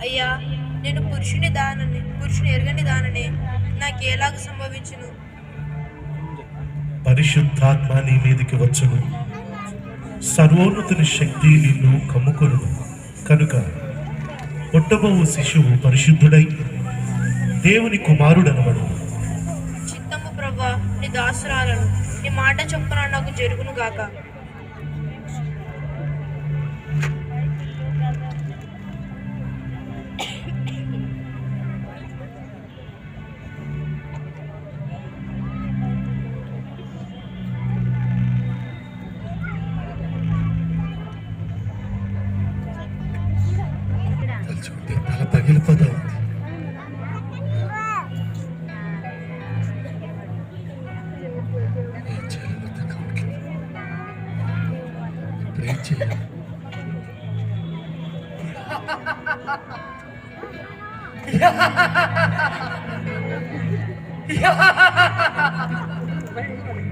అయ్యా నేను పురుషుని దానని పురుషుని ఎరగని దానని నాకు ఎలాగ సంభవించును? పరిశుద్ధాత్మ నీ మీదికి వచ్చును. సర్వోన్నతుని శక్తి నిన్ను కమ్ముకొను కనుక పుట్టబోవు శిశువు పరిశుద్ధుడై దేవుని కుమారుడనబడు. చిత్తము ప్రభా నీ దాసురాలను. నీ మాట చొప్పున నాకు జరుగును గాక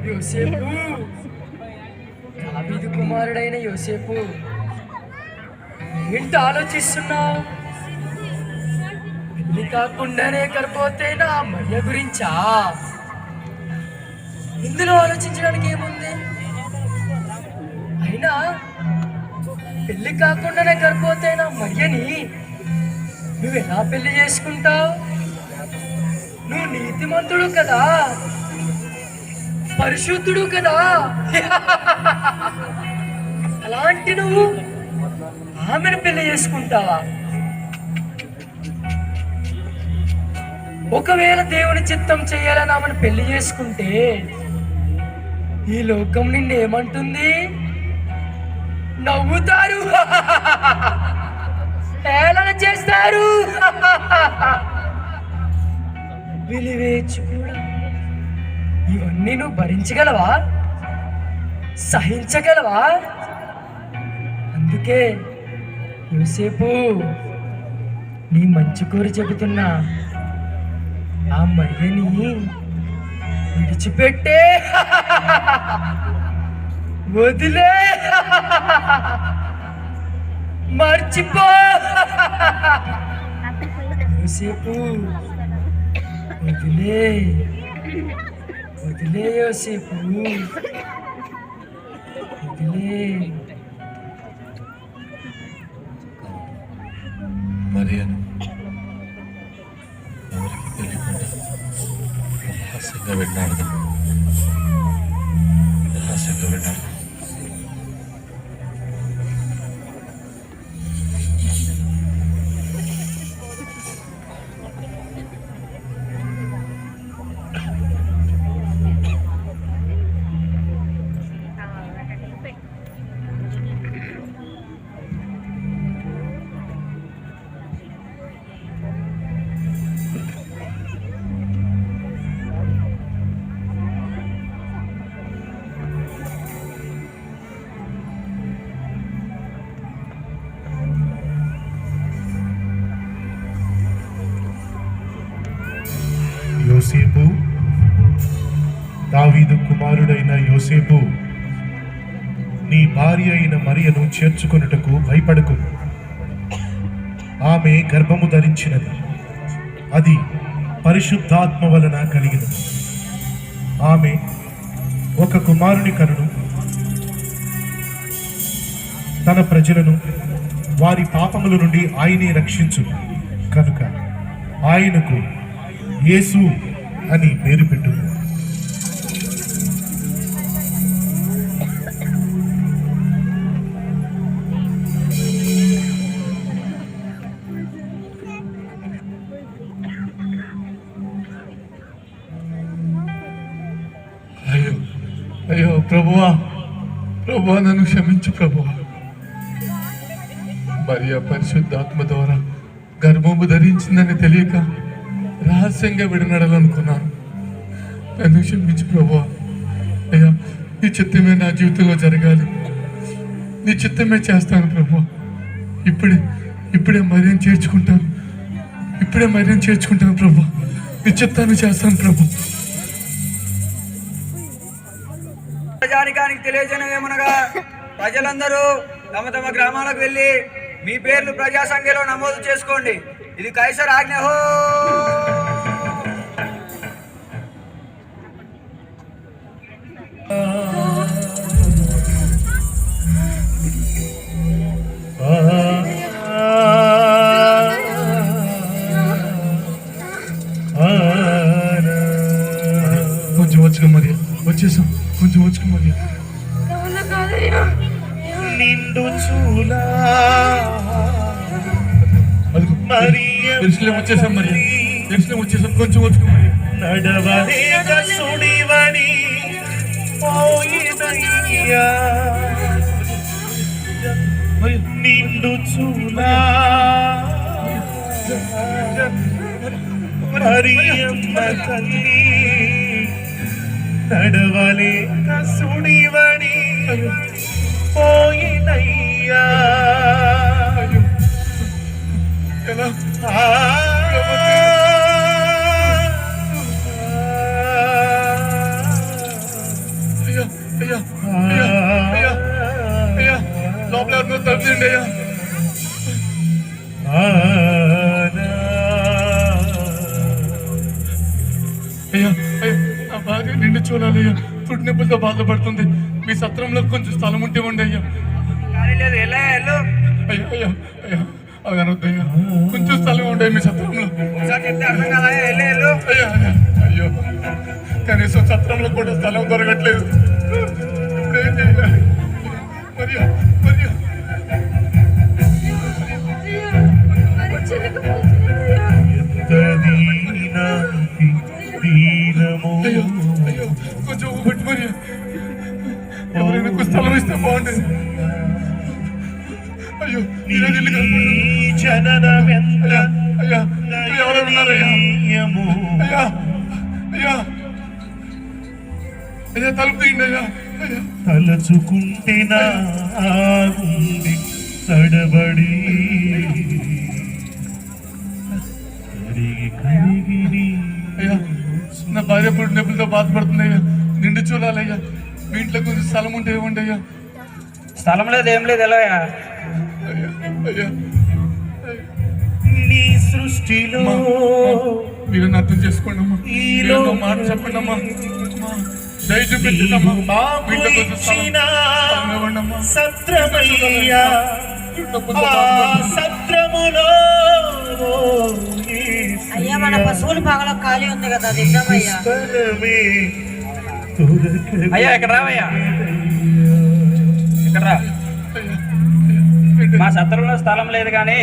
యోసేపు. దావీదు కుమారుడైన యోసేపు. ఏంటి ఆలోచిస్తున్నావు? పెళ్ళి కాకుండానే కరిపోతే నా మయ్య గురించా? ఇందులో ఆలోచించడానికి ఏముంది? అయినా పెళ్ళి కాకుండానే కరిపోతే నా నువ్వు ఎలా పెళ్ళి చేసుకుంటావు? నువ్వు నీతిమంతుడు కదా. పరిశుద్ధుడు కదా. అలాంటి నువ్వు ఆమెను పెళ్ళి చేసుకుంటావా? ఒకవేళ దేవుని చిత్తం చేయాలని ఆమెను పెళ్ళి చేసుకుంటే ఈ లోకం నిన్ను ఏమంటుంది నవ్వుతారు హేళన చేస్తారు. కూడా ఇవన్నీ నువ్వు భరించగలవా? సహించగలవా? అందుకే యోసేపు నీ మంచి కోరి చెబుతున్నా ఆ మర్యని విడిచిపెట్టే. వదిలే. మర్చిపో. యోసేపు వదిలే వదిలే యోసేపు వదిలే మరియను ఎవరికి తెలియకుండా రహస్యంగా వెళ్ళాడు రహస్యంగా వెళ్ళాడు యోసేపు దావీదు కుమారుడైన యోసేపు నీ భార్య అయిన మరియను చేర్చుకొనుటకు భయపడకు. ఆమె గర్భము ధరించినది. అది పరిశుద్ధాత్మ వలన కలిగినది. ఆమె ఒక కుమారుని కనును. తన ప్రజలను వారి పాపముల నుండి ఆయనే రక్షించు కనుక ఆయనకు యేసు అని పేరు పెట్టు అయ్యో అయ్యో ప్రభువా ప్రభువా నన్ను క్షమించు ప్రభువా. మరి ఆ పరిశుద్ధాత్మ ద్వారా గర్భము ధరించిందని తెలియక రహస్యంగా విడనడాలనుకున్నాను నన్ను క్షమించు ప్రభువా అయ్యా నీ చిత్తమే నా జీవితంలో జరగాలి. నీ చిత్తమే చేస్తాను ప్రభు. ఇప్పుడే ఇప్పుడే మర్యం చేర్చుకుంటాను. ఇప్పుడే మర్యం చేర్చుకుంటాను ప్రభు. నీ చిత్తాన్ని చేస్తాను ప్రభు. ప్రజానికానికి తెలియజేయమనగా ప్రజలందరూ తమ తమ గ్రామాలకు వెళ్ళి మీ పేర్లు ప్రజా సంఖ్యలో నమోదు చేసుకోండి. ఇది కైసర్ ఆజ్ఞ హో కొంచెం వచ్చుకో మరి వచ్చేసాం కొంచెం వచ్చుకో మరి నిండు చూలా అదిగో ఎరుసలేం వచ్చేసాం మరి. ఎరుసలేం వచ్చేసాం. కొంచెం వచ్చుకో మరి. నడవలేక సుడివని పోయినయ్యా. నిండు చూలా. మరియమ్మ తల్లి. నడవలేక సుడివని పోయినయ్యా. అయ్యా అయ్యా అయ్యా అయ్యా అయ్యా లోపల ఎవరినో నా భార్య నిండు చూడాలి అయ్యా ఫుడ్ నొప్పులతో బాధపడుతుంది మీ సత్రంలో కొంచెం స్థలం ఉంటే ఉండి అయ్యా లేదు ఎలా వెళ్ళు కొంచెం స్థలం ఉండే మీ సత్రంలో. అయ్యో. కనీసం సత్రంలో కూడా స్థలం దొరకట్లేదు. తలచుకుంటే నా గుండె తడబడి. అయ్యా నా భార్య పుట్టి నొప్పులతో బాధపడుతుంది అయ్యా. నిండు చూడాలయ్యా మీ ఇంట్లో కొంచెం స్థలం ఉంటే ఇవ్వండి అయ్యా. స్థలం లేదు ఏం లేదు ఎలా నీ సృష్టిలో మీరు అర్థం చేసుకోండి అమ్మా మాట చెప్పండి అమ్మా సత్రమయ్యా. సత్రములో అయ్యా మన పశువుల పాగలో ఖాళీ ఉంది కదా అది ఇద్దామయ్యా స్థలమే దొరకదు. అయ్యా ఇక్కడ రావయ్యా. ఇక్కడ రా. మా సత్రంలో స్థలం లేదు కానీ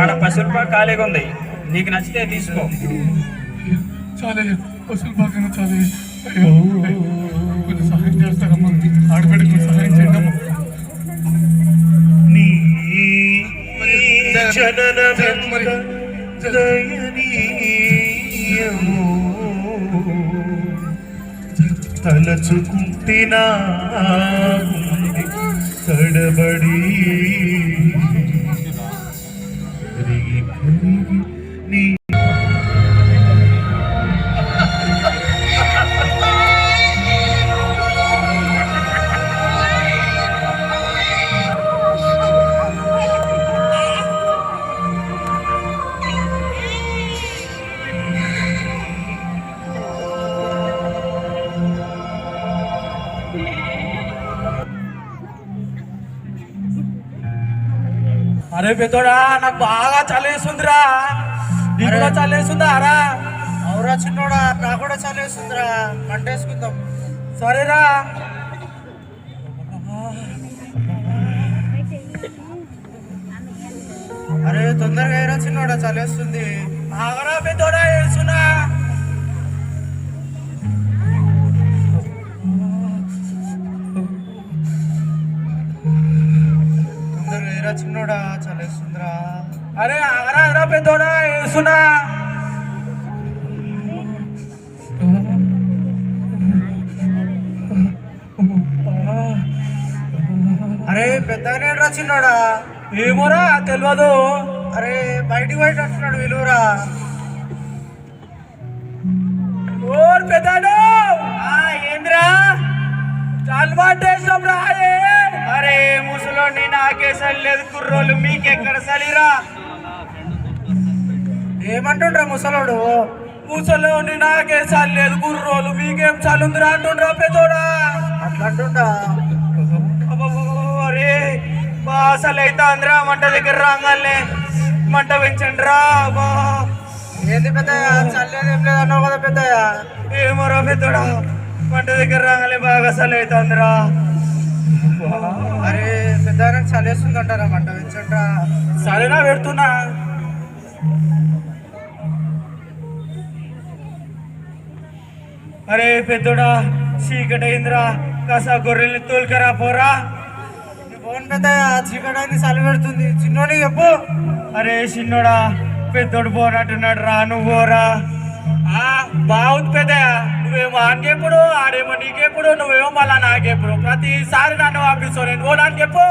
ఆడ పసుపు ఖాళీగా ఉంది. నీకు నచ్చితే తీసుకో. చాలయ్యా వసూలు బాగా చాలయ్యా అయ్యో అయ్యో, కొంచెం సహాయం చేస్తారమ్మా. ఆడబిడ్డ కొంచెం సహాయం చేయండి అమ్మా. నీ జగన్ మరి, జననమెంత దయనీయము. తలచుకుంటే నా గుండె తడబడి. పెద్దోడా నాకు బాగా చలేస్తుందిరా నీకు కూడా రా? అవురా చిన్నోడా నాకు కూడా చలేస్తుందిరా మంటేసుకుందాం. సరేరా. అరే తొందరగా అయిరా చిన్నోడా చలేస్తుంది ఆగరా పెద్దోడా ఏడుస్తున్నా. తొందరగా అయిరా చిన్నోడా చలేస్తుందిరా అరే ఆగరా ఆగరా పెద్దోడా వేస్తున్నా అరే పెద్దగానే రా చిన్నోడా? ఏమోరా తెలియదు అరే బయటికి బయట అంటున్నాడు విలువరా. ఓ పెద్దాడు. ఏంద్రా? అలవాటు చేసినాం రా ఏ అరే ముసలోని నాకే సరిలేదు కుర్రోలు మీకెక్కడ సలిరా ఏమంటుండ్రా ముసలోడు? ముసలోని నాకే సరిలేదు కుర్రోలు మీకేం చలుందిరా అంటుండ్రా పెద్దోడా? అట్లా అంటుండా అరే బాసలు అయితే అందరా మంట దగ్గర రాగానే మంట పెంచండి రా బా ఏంది పెద్దయ్య చల్లేదు ఏం లేదు అన్నావు కదా పెద్దయ్య? ఏమోరా పెద్దోడా? మంట దగ్గర రాగానే బాగా అసలు అయితే అందరా అరే పెద్ద చలేస్తుంది అంటారా మంట పెంచండ్రా సరేనా పెడుతున్నా? అరే పెద్దోడా చీకటి అయిందిరా కాసా గొర్రెల్ని తోలుకరా పోరా. ఫోన్ పెద్దయ్య చీకటాన్ని చలి పెడుతుంది. చిన్నోని చెప్పు. అరే చిన్నోడా పెద్దోడు పోనట్టున్నాడు రా నువ్వు పోరా. బాగుంది పెద్ద. నువ్వేమో ఆనకెప్పుడు ఆడేమో నీకెప్పుడు నువ్వేమో మళ్ళా నాకెప్పుడు ప్రతిసారి నన్ను పంపిస్తావు నేను పోనాని చెప్పు.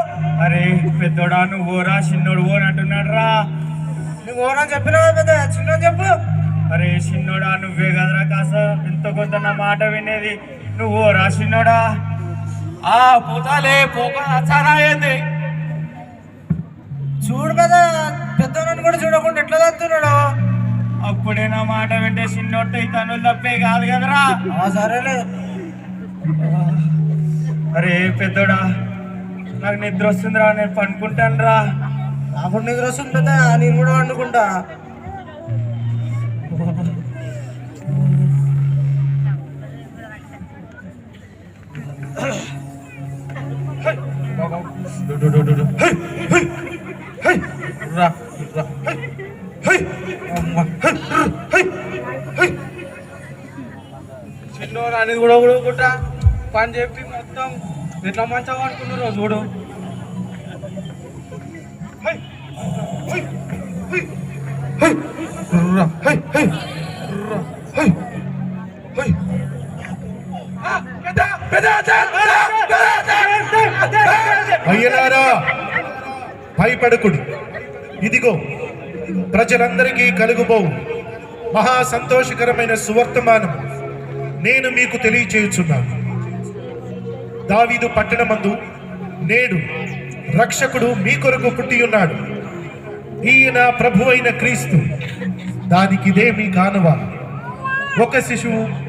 అరే పెద్దోడా నువ్వు పోరా చిన్నోడు పోనంటున్నాడు రా. నువ్వు ఓనని చెప్పినావు పెద్దయ్య చిన్నోని చెప్పు. అరే చిన్నోడా నువ్వే కదరా కాస ఎంత కొంత నా మాట వినేది. నువ్వు రా చిన్నోడా. ఆ పోతాలే పోక చాలా ఏంది చూడు పెద్ద పెద్దోనని కూడా చూడకుండా ఎట్లా తగ్గుతున్నాడు. అప్పుడే నా మాట వింటే చిన్నోట తను తప్పే కాదు కదరా? సరేలే. అరే పెద్దోడా నాకు నిద్ర వస్తుందిరా నేను పనుకుంటాను రా అప్పుడు నిద్ర వస్తుంది పెద్దయ్య నేను కూడా వండుకుంటా చిన్నోడు అనేది కూడా కూడా పని చెప్పి మొత్తం ఎట్లా మంచిగా అనుకున్నారు చూడు. అయ్యలారా భయపడకుడు. ఇదిగో ప్రజలందరికీ కలుగుబోవు మహా సంతోషకరమైన సువర్తమానం నేను మీకు తెలియచేయుచున్నాను. దావీదు పట్టణమందు నేడు రక్షకుడు మీ కొరకు పుట్టి ఉన్నాడు ఈయన ప్రభు అయిన క్రీస్తు. దానికి ఇదే మీ కానువ. ఒక శిశువు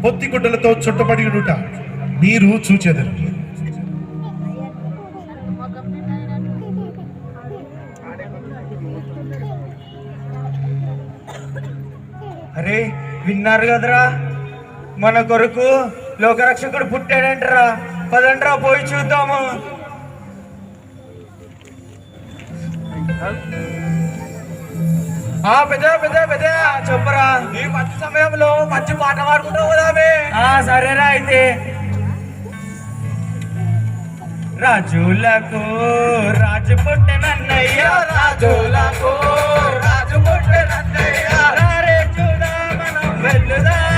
పొత్తిగుడ్డలతో చుట్టబడి ఉండుట మీరు చూచెదరు. విన్నారు కదరా? మన కొరకు లోకరక్షకుడు పుట్టాడంటరా. పదండ్రా పోయి చూద్దాము. ఆ పెద్ద పెద్ద పెద్ద చెప్పరా. ఈ మంచి సమయంలో మంచి పాట పాడుకుంటావు కదామే ఆ సరేరా అయితే. రాజులకు రాజు పుట్టెనన్నయ్య రాజులకు రాజు పుట్టెనన్నయ్య. మనం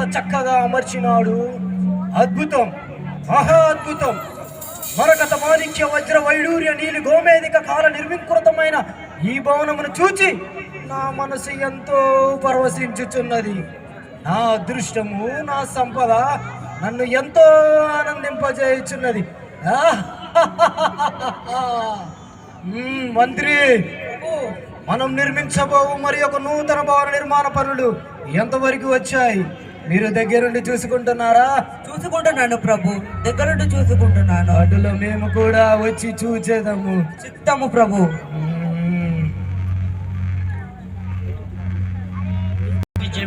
ఎంత చక్కగా అమర్చినాడు. అద్భుతం. మహా అద్భుతం. మరకత మాణిక్య వజ్ర వైడూర్య నీలి గోమేదిక కాల నిర్వికృతమైన ఈ భవనమును చూచి నా మనసు ఎంతో పరవశించుచున్నది. నా అదృష్టము నా సంపద నన్ను ఎంతో ఆనందింపజేయుచున్నది. మంత్రి మనం నిర్మించబోవు మరి ఒక నూతన భవన నిర్మాణ పనులు ఎంతవరకు వచ్చాయి? మీరు దగ్గరుండి చూసుకుంటున్నారా? చూసుకుంటున్నాను ప్రభు. దగ్గరుండి చూసుకుంటున్నాను. అటులో మేము కూడా వచ్చి చూచేదము. చిత్తము ప్రభు.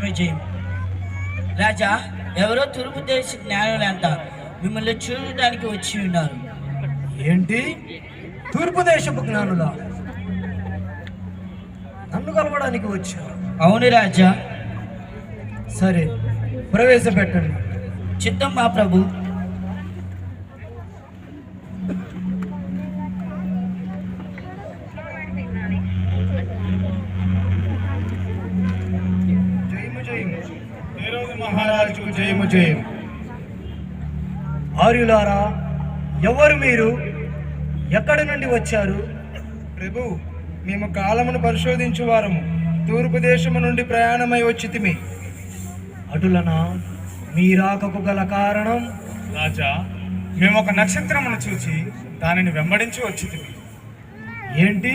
విజయం రాజా ఎవరో తూర్పు దేశ జ్ఞానులంట మిమ్మల్ని చూడడానికి వచ్చి ఉన్నారు. ఏంటి? తూర్పు దేశపు జ్ఞానులా? నన్ను కలవడానికి వచ్చారు. అవును రాజా. సరే. ప్రవేశపెట్టండి. చిత్తం మా ప్రభు. జయము జయము. ఆర్యులారా ఎవరు మీరు? ఎక్కడి నుండి వచ్చారు? ప్రభు మేము కాలమును పరిశోధించు వారము. తూర్పు దేశము నుండి ప్రయాణమై వచ్చితిమి అటులనా మీ రాకకు గల కారణం? రాజా మేము ఒక నక్షత్రమును చూచి దానిని వెంబడించి వచ్చితిమి. ఏంటి?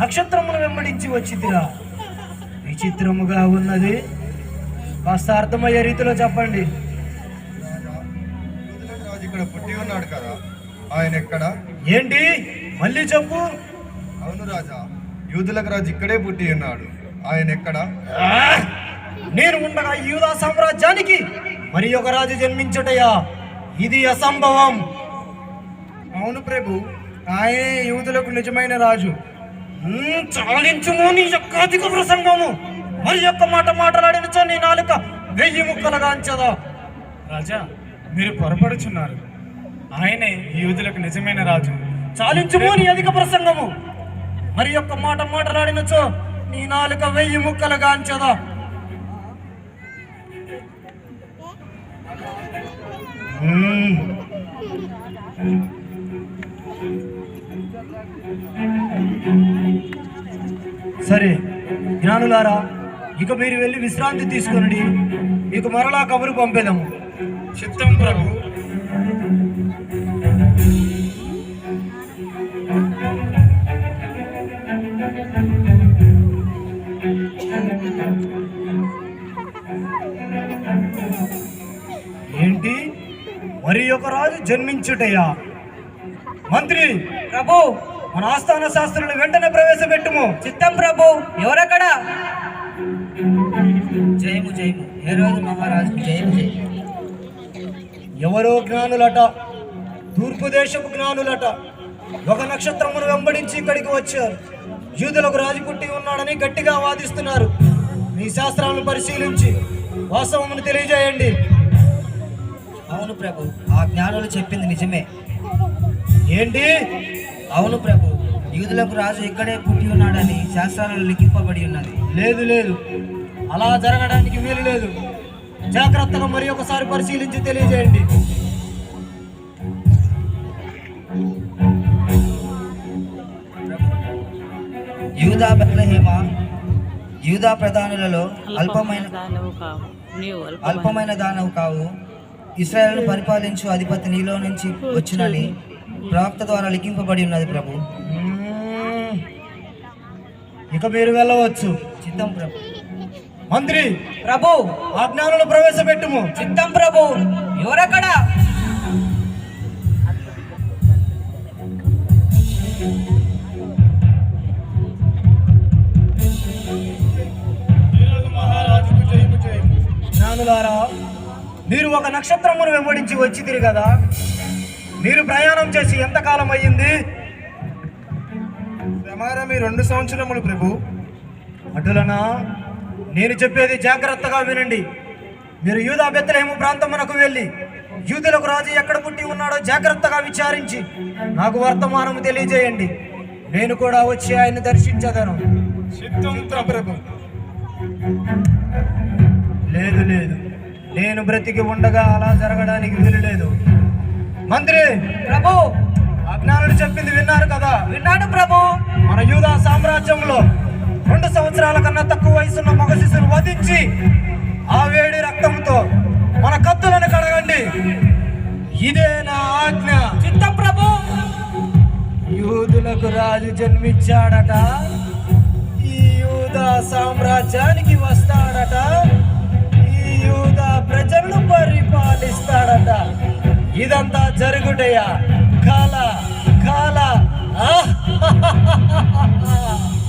నక్షత్రమును వెంబడించి వచ్చిదిరా విచిత్రముగా ఉన్నది. కాస్త అర్థమయ్యే రీతిలో చెప్పండి. రాజు ఇక్కడ పుట్టి ఉన్నాడు కదా ఆయన ఎక్కడ? ఏంటి? మళ్ళీ చెప్పు. అవును రాజా యూదులకు రాజు ఇక్కడే పుట్టి ఉన్నాడు. ఆయన ఎక్కడ! నేను ఉండగా యూదా సామ్రాజ్యానికి మరి ఒక రాజు జన్మించుటయా? ఇది అసంభవం. అవును ప్రభు ఆయనే యూదులకు నిజమైన రాజు. చాలించుము నీ యొక్క అధిక ప్రసంగము. మరి యొక్క మాట మాట్లాడినచో నీ నాలుక వెయ్యి ముక్కలుగా అంచదా? రాజా మీరు పొరపడుచున్నారు. ఆయనే ఈ యూదులకు నిజమైన రాజు. చాలించుము నీ అధిక ప్రసంగము. మరి యొక్క మాట మాట్లాడినచో నీ నాలుక వెయ్యి ముక్కలుగా సరే జ్ఞానులారా ఇక మీరు వెళ్ళి విశ్రాంతి తీసుకునండి. మీకు మరలా కబురు పంపేదాము. చిత్తం ప్రభు. మరి ఒక రాజు జన్మించుటయ్యా మంత్రి ప్రభు మన ఆస్థాన శాస్త్రులను వెంటనే ప్రవేశపెట్టుము. చిత్తం ప్రభు ఎవరక్కడ? జయము జయము. ఏ రోజు మహారాజు జయము జయము. ఎవరో జ్ఞానులట తూర్పు దేశపు జ్ఞానులట ఒక నక్షత్రమును వెంబడించి ఇక్కడికి వచ్చారు. యూదులకు రాజు పుట్టి ఉన్నాడని గట్టిగా వాదిస్తున్నారు. మీ శాస్త్రాలను పరిశీలించి వాస్తవమును తెలియజేయండి. అవును ప్రభు. ఆ జ్ఞానులు చెప్పింది నిజమే. ఏంటి? అవును ప్రభు. యూదులకు రాజు ఇక్కడే పుట్టి ఉన్నాడని శాస్త్రాలలో లిఖింపబడి ఉన్నది. లేదు లేదు. అలా జరగడానికి వీలు లేదు. జాగ్రత్తగా మరి ఒకసారి పరిశీలించి తెలియజేయండి. యూదా బెత్లహేమ యూదా ప్రధానులలో అల్పమైన అల్పమైన దానవు కావు. ఇస్రాయేల్ను పరిపాలించు అధిపతి నీలో నుంచి వచ్చునని ప్రవక్త ద్వారా లిఖింపబడి ఉన్నది ప్రభు. ఇక మీరు వెళ్ళవచ్చు. చిత్తం ప్రభు. మంత్రి ప్రభు. ఆ జ్ఞానులు ప్రవేశపెట్టుము. చిత్తం ప్రభు. ఎవరక్కడ? జ్ఞానులారా మీరు ఒక నక్షత్రమును వెంబడించి వచ్చిదిరి కదా. మీరు ప్రయాణం చేసి ఎంతకాలం అయ్యింది? ప్రమారం ఈ రెండు సంవత్సరములు ప్రభు. అటులనా? నేను చెప్పేది జాగ్రత్తగా వినండి. మీరు యూదా బెత్తలేము ప్రాంతమునకు వెళ్ళి యూదులకు రాజు ఎక్కడ పుట్టి ఉన్నాడో జాగ్రత్తగా విచారించి నాకు వర్తమానము తెలియజేయండి. నేను కూడా వచ్చి ఆయన్ని దర్శించదను. ప్రభు. లేదు లేదు. నేను బ్రతికి ఉండగా అలా జరగడానికి వీలు లేదు మంత్రి ప్రభు! అజ్ఞానుడు చెప్పింది విన్నారు కదా? విన్నాడు ప్రభు. మన యూదా సామ్రాజ్యంలో రెండు సంవత్సరాల కన్నా తక్కువ వయసున్న మగ శిశువును వధించి ఆ వేడి రక్తంతో మన కత్తులను కడగండి. ఇదే నా ఆజ్ఞ. చిత్త ప్రభు. యూదులకు రాజు జన్మించాడట ఈ యూదా సామ్రాజ్యానికి వస్తాడట. ప్రజలను పరిపాలిస్తాడట. ఇదంతా జరుగుటయ్యా కాల? కాల? ఆహ్!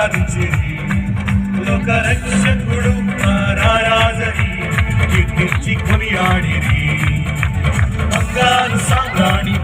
ఆరాధించేది. లోక రక్షకుడు ఆరాధని ఎక్కించి కొనియాడేది. బంగారు సామ్రాణి